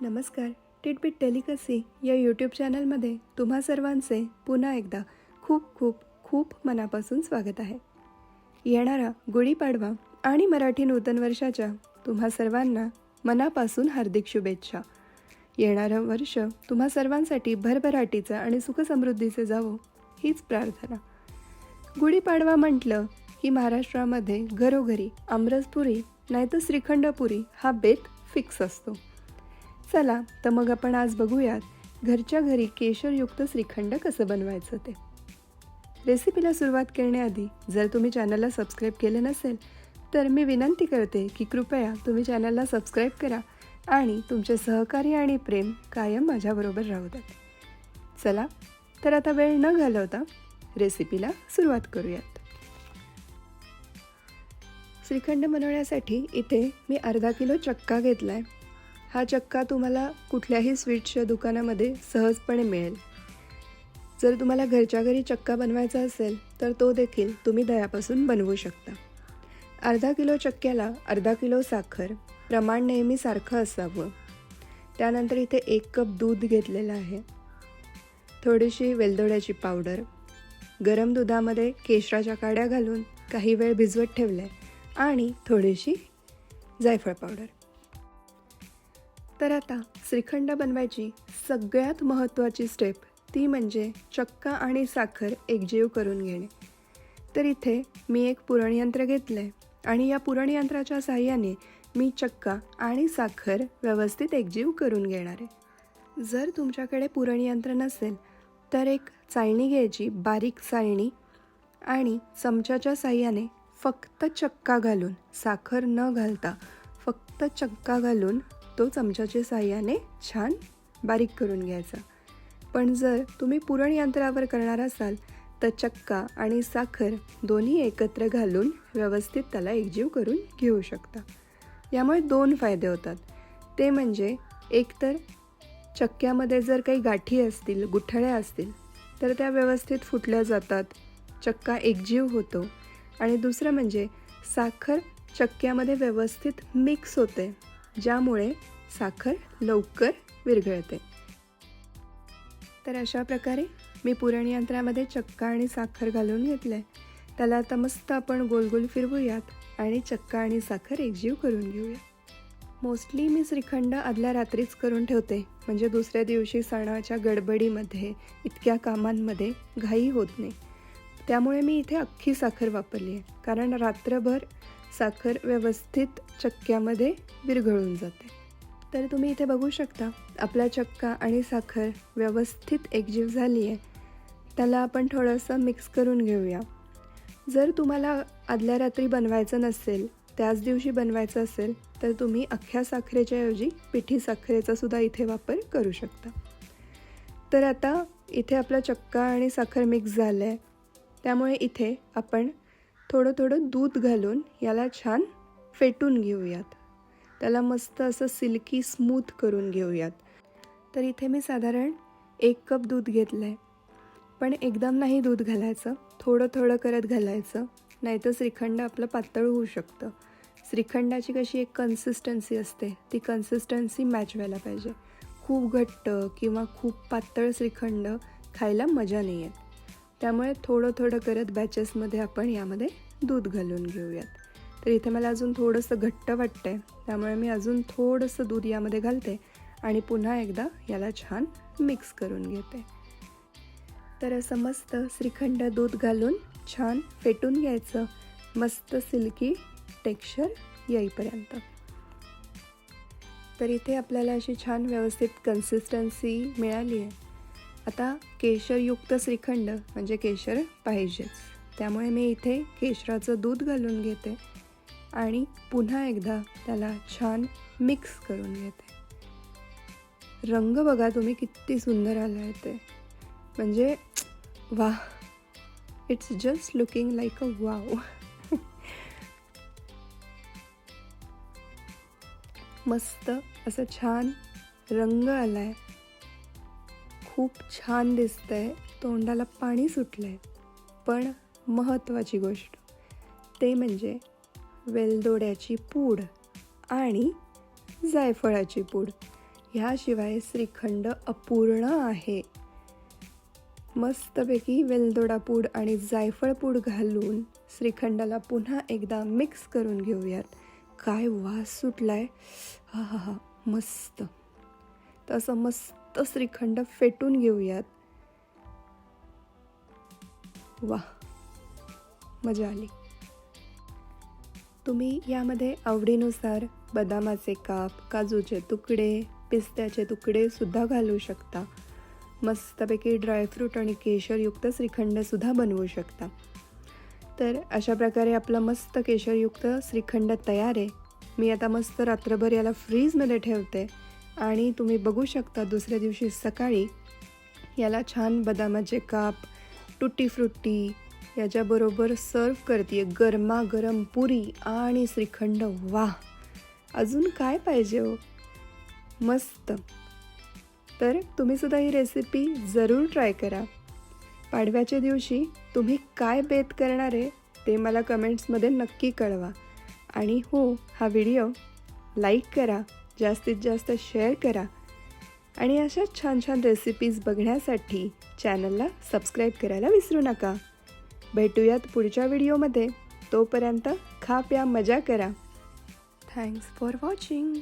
नमस्कार टिटबिट टेलिकसी या यूट्यूब चॅनलमध्ये तुम्हा सर्वांचे पुन्हा एकदा खूप खूप खूप मनापासून स्वागत आहे. येणारा गुढीपाडवा आणि मराठी नूतन वर्षाच्या तुम्हा सर्वांना मनापासून हार्दिक शुभेच्छा. येणारं वर्ष तुम्हा सर्वांसाठी भरभराटीचं आणि सुखसमृद्धीचं जावो हीच प्रार्थना. गुढीपाडवा म्हटलं की महाराष्ट्रामध्ये घरोघरी आमरसपुरी नाहीतर श्रीखंडपुरी हा बेत फिक्स असतो. चला तर मग आपण आज बघूयात घरच्या घरी केशरयुक्त श्रीखंड कसं बनवायचं ते. रेसिपीला सुरुवात करण्याआधी जर तुम्ही चॅनलला सबस्क्राईब केले नसेल तर मी विनंती करते की कृपया तुम्ही चॅनलला सबस्क्राईब करा आणि तुमचे सहकार्य आणि प्रेम कायम माझ्याबरोबर राहू द्यात चला तर आता वेळ न घालवता रेसिपीला सुरुवात करूयात. श्रीखंड बनवण्यासाठी इथे मी अर्धा किलो चक्का घेतला आहे हा चक्का तुम्हाला कुठल्याही स्वीट्सच्या दुकानामध्ये सहजपणे मिळेल. जर तुम्हाला घरच्या घरी चक्का बनवायचा असेल तर तो देखील तुम्ही दह्यापासून बनवू शकता. अर्धा किलो चक्क्याला अर्धा किलो साखर प्रमाण नेहमी सारखं असावं. त्यानंतर इथे एक कप दूध घेतलेलं आहे. थोडीशी वेलदोड्याची पावडर गरम दुधामध्ये केशराच्या काड्या घालून काही वेळ भिजवत ठेवलं आहे आणि थोडीशी जायफळ पावडर. तर आता श्रीखंड बनवायची सगळ्यात महत्त्वाची स्टेप ती म्हणजे चक्का आणि साखर एकजीव करून घेणे. तर इथे मी एक पुरणयंत्र घेतलं आहे आणि या पुरणयंत्राच्या साहाय्याने मी चक्का आणि साखर व्यवस्थित एकजीव करून घेणार आहे. जर तुमच्याकडे पुरणयंत्र नसेल तर एक चाळणी घ्यायची बारीक चाळणी आणि चमच्याच्या साहाय्याने फक्त चक्का घालून साखर न घालता फक्त चक्का घालून तो चमच्याच्या साह्याने छान बारीक करून घ्यायचा. पण जर तुम्ही पुरण यंत्रावर करणार असाल तर चक्का आणि साखर दोन्ही एकत्र घालून व्यवस्थित त्याला एकजीव करून घेऊ शकता. यामुळे दोन फायदे होतात. ते म्हणजे एकतर चक्क्यामध्ये जर काही गाठी असतील गुठळ्या असतील तर त्या व्यवस्थित फुटल्या जातात चक्का एकजीव होतो. आणि दुसरं म्हणजे साखर चक्क्यामध्ये व्यवस्थित मिक्स होते. ज्यामुळे साखर लवकर विरघळते. तर अशा प्रकारे मी पुरणयंत्रामध्ये चक्का आणि साखर घालून घेतलं आहे त्याला आता मस्त आपण गोल गोल फिरवूयात आणि चक्का आणि साखर एकजीव करून घेऊया. मोस्टली मी श्रीखंड आदल्या रात्रीच करून ठेवते. म्हणजे दुसऱ्या दिवशी सणाच्या गडबडीमध्ये इतक्या कामांमध्ये घाई होत नाही. त्यामुळे मी इथे अख्खी साखर वापरली आहे कारण रात्रभर साखर व्यवस्थित चक्क्यामध्ये विरघळून जाते. तर तुम्ही इथे बघू शकता आपला चक्का आणि साखर व्यवस्थित एकजीव झाली आहे त्याला आपण थोडंसं मिक्स करून घेऊया. जर तुम्हाला आदल्या रात्री बनवायचं नसेल त्याच दिवशी बनवायचं असेल तर तुम्ही अख्ख्या साखरेच्या ऐवजी पिठी साखरेचा सुद्धा इथे वापर करू शकता. तर आता इथे आपला चक्का आणि साखर मिक्स झालं आहे त्यामुळे इथे आपण थोडं थोडं दूध घालून याला छान फेटून घेऊयात. त्याला मस्त असं सिल्की स्मूथ करून घेऊयात. तर इथे मी साधारण एक कप दूध घेतलं आहे पण एकदम नाही दूध घालायचं. थोडं थोडं करत घालायचं. नाहीतर श्रीखंड आपलं पातळ होऊ शकतं. श्रीखंडाची कशी एक कन्सिस्टन्सी असते ती कन्सिस्टन्सी मॅच व्हायला पाहिजे. खूप घट्ट किंवा खूप पातळ श्रीखंड खायला मजा नाही आहे त्यामुळे थोडं थोडं करत बॅचेसमध्ये आपण यामध्ये दूध घालून घेऊयात. तर इथे मला अजून थोडंसं घट्ट वाटतं आहे त्यामुळे मी अजून थोडंसं दूध यामध्ये घालते आणि पुन्हा एकदा याला छान मिक्स करून घेते. तर असं मस्त श्रीखंड दूध घालून छान फेटून घ्यायचं. मस्त सिल्की टेक्स्चर येईपर्यंत. तर इथे आपल्याला अशी छान व्यवस्थित कन्सिस्टन्सी मिळाली आहे आता केशरयुक्त श्रीखंड म्हणजे केशर पाहिजेच. त्यामुळे मी इथे केशराचं दूध घालून घेते आणि पुन्हा एकदा त्याला छान मिक्स करून घेते. रंग बघा तुम्ही किती सुंदर आला आहे ते. म्हणजे वा it's just looking like a wow मस्त असं छान रंग आला आहे खूप छान दिसतंय. तोंडाला पाणी सुटलं आहे पण महत्त्वाची गोष्ट ते म्हणजे वेलदोड्याची पूड आणि जायफळाची पूड. ह्याशिवाय श्रीखंड अपूर्ण आहे. मस्तपैकी वेलदोडा पूड आणि जायफळ पूड घालून श्रीखंडाला पुन्हा एकदा मिक्स करून घेऊयात. काय वास सुटला आहे हा हा हा मस्त. तसं मस्त श्रीखंड फेटून घेऊयात. वा मजा आली. तुम्ही यामध्ये आवडीनुसार बदामाचे काप काजूचे तुकडे पिस्त्याचे तुकडे सुद्धा घालू शकता. मस्तपैकी ड्रायफ्रूट आणि केशरयुक्त श्रीखंडसुद्धा बनवू शकता. तर अशा प्रकारे आपलं मस्त केशरयुक्त श्रीखंड तयार आहे. मी आता मस्त रात्रभर याला फ्रीजमध्ये ठेवते. आणि तुम्ही बघू शकता दुसऱ्या दिवशी सकाळी याला छान बदामाचे काप टुटी फ्रुटी याच्याबरोबर सर्व करते गरमागरम पुरी आणि श्रीखंड. वा अजून काय पाहिजे हो? मस्त! तर तुम्ही सुद्धा ही रेसिपी जरूर ट्राय करा. पाडव्याच्या दिवशी तुम्ही काय बेत करणार आहे ते मला कमेंट्समध्ये नक्की कळवा. आणि हो हा व्हिडिओ लाईक करा. जास्तीत जास्त शेअर करा. आणि अशा छान छान रेसिपीज बघण्यासाठी चॅनलला सबस्क्राईब करायला विसरू नका. भेटूयात पुढच्या व्हिडिओमध्ये तोपर्यंत खा प्या मजा करा. Thanks for watching